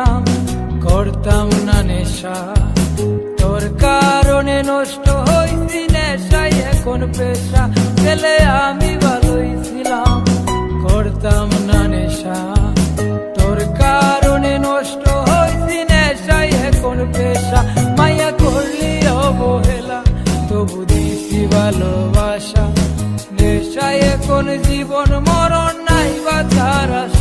ছিলাম করতাম না নেশা। তোর কারণে নষ্ট হইছি নেশাই এখন পেশা ছেলে আমি ভালোই ছিলাম। করতাম না নেশা, তোর কারণে নষ্ট হইছি নেশাই এখন পেশা। মায়া করলি অবহেলা তবু দিছি ভালোবাসা। নেশায় এখন জীবন মরণ নাই, বাঁচার আশা।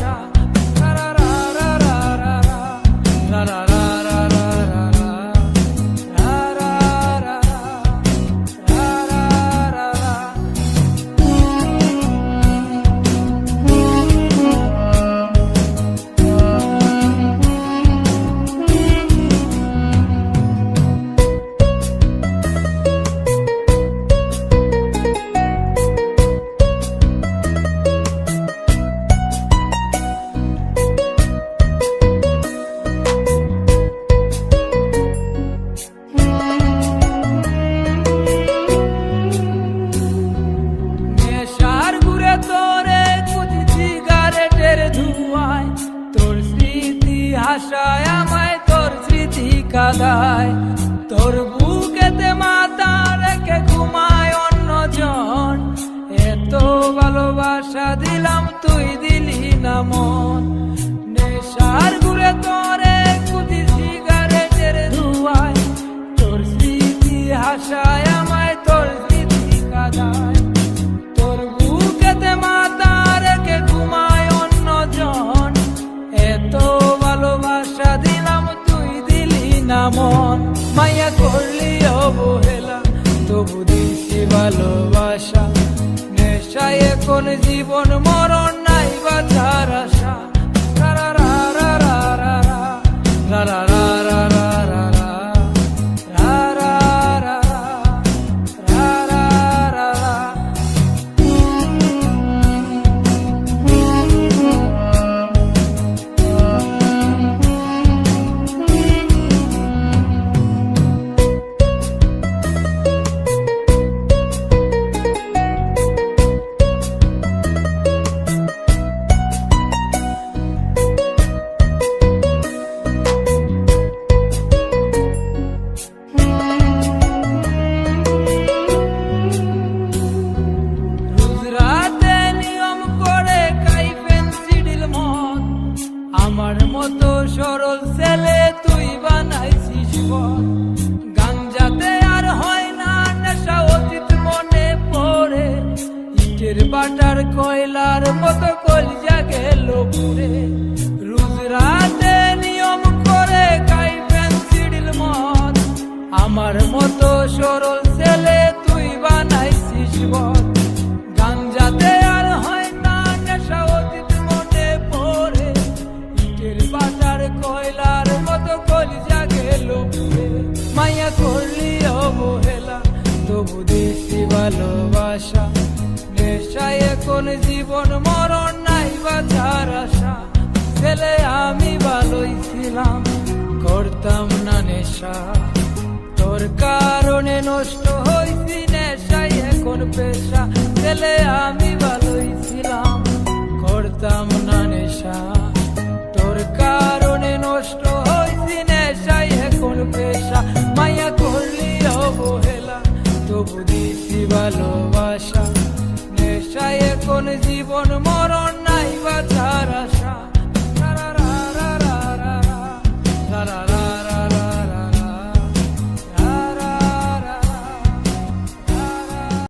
ভালোবাসা দিলাম তুই দিলি না মন। মায়া করলি অবহেলা, তবু দিছি ভালোবাসা। নেশায় এখন জীবন, মরণ নাই বাঁচার আশা। রা রা রা রা রা রা রা রা। মতো সরল ছেলে তুই বানাইছিস বল। গাঞ্জাতে আর হয় না, নেশা অতীত মনে পড়ে। ইটের বাটার কয়লার মতো কলজা গেল পুরে। রোজ রাতে নিয়ম করে খাই পেন্সিডিল মন আমার মতো করলি অবহেলা, তবু দিছি ভালোবাসা। নেশায় এখন জীবন, মরণ নাই বাঁচার আশা। ছেলে, আমি ভালোই ছিলাম, করতাম না নেশা। তোর কারণে নষ্ট হইছি নেশাই এখন পেশা। ছেলে, আমি ভালোই ছিলাম, করতাম না নেশা। তবু দিছি ভালোবাসা। নেশায় এখন জীবন মরণ নাই বাঁচার আশা।